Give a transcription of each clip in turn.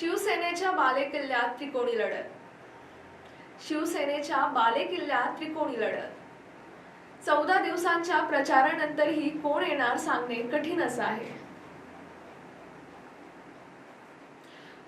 शिवसेनेच्या बालेकिल्ल्यात त्रिकोणी लढत. शिवसेनेच्या बालेकिल्ल्यात त्रिकोणी लढत. चौदा दिवसांच्या प्रचारानंतरही कोण येणार सांगणे कठीण असं आहे.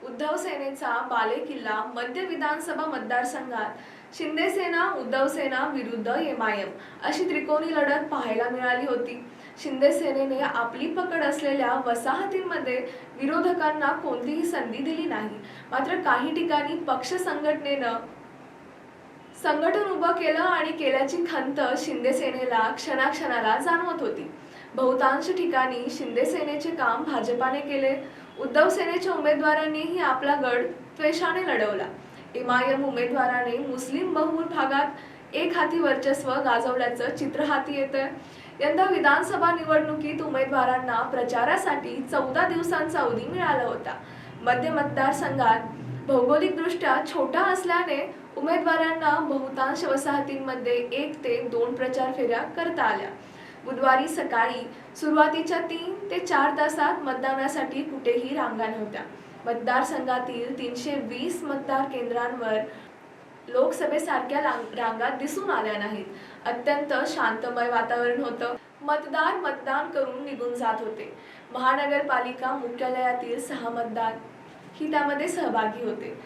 उद्धव सेनेचा बालेकिल्ला मध्य विधानसभा मतदारसंघात शिंदेसेना उद्धव सेना विरुद्ध एमआयएम अशी त्रिकोणी लढत पाहायला मिळाली होती. शिंदे सेनेने आपली पकड असलेल्या वसाहतींमध्ये विरोधकांना कोणतीही संधी दिली नाही. मात्र काही ठिकाणी पक्ष संघटनेनं संघटन उभं केलं आणि केल्याची खंत शिंदे सेनेला क्षणाक्षणाला जाणवत होती. बहुतांश ठिकाणी शिंदे सेनेचे काम भाजपाने केले. उद्धव सेनेच्या उमेदवारांनीही आपला गड त्वेषाने लढवला. एमआयएम उमेदवाराने मुस्लिम बहुल भागात एक हाती वर्चस्व गाजवल्याचं चित्र हाती येतं यंदा विधानसभा निवडणुकीत उमेदवारांना प्रचारासाठी चौदा दिवसांचा अवधी मिळाला होता. मध्य मतदारसंघात भौगोलिकदृष्ट्या छोटा असल्याने उमेदवारांना बहुतांश वसाहतींमध्ये एक ते दोन प्रचार फेऱ्या करता आल्या. बुधवारी सकाळी सुरुवातीच्या तीन ते चार तासात मतदानासाठी कुठेही रांगा नव्हत्या. मतदारसंघातील तीनशे वीस मतदार केंद्रांवर लोकसभेसारख्या रांगा दिसून आल्या नाहीत. अत्यंत शांतमय वातावरण होतं. मतदार मतदान करून निघून जात होते. महानगरपालिका मुख्यालयातील सहा मतदार ही त्यामध्ये सहभागी होते.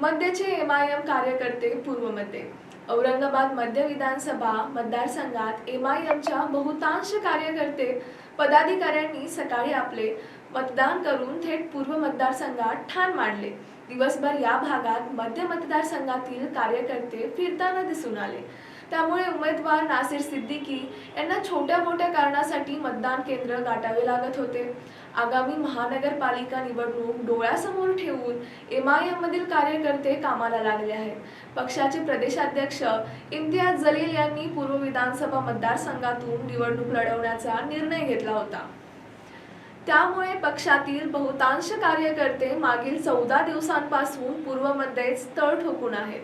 मध्यचे एम आय एम कार्यकर्ते पूर्वमध्ये औरंगाबाद मध्य विधानसभा मतदारसंघात एम आय एमच्या बहुतांश कार्यकर्ते पदाधिकाऱ्यांनी सकाळी आपले मतदान करून थेट पूर्व मतदारसंघात ठाण मांडले. दिवसभर या भागात मध्य मतदारसंघातील कार्यकर्ते फिरताना दिसून आले. त्यामुळे उमेदवार नासिर सिद्दीकी यांना छोट्या मोठ्या कारणासाठी मतदान केंद्र गाठावे लागत होते. आगामी महानगरपालिका निवडणूक डोळ्यासमोर ठेवून एम आय एम मधील कार्यकर्ते कामाला लागले आहेत. पक्षाचे प्रदेशाध्यक्ष इम्तियाज जलील यांनी पूर्व विधानसभा मतदारसंघातून निवडणूक लढवण्याचा निर्णय घेतला होता. त्यामुळे पक्षातील बहुतांश कार्यकर्ते मागील चौदा दिवसांपासून पूर्वमध्येच तळ ठोकून आहेत.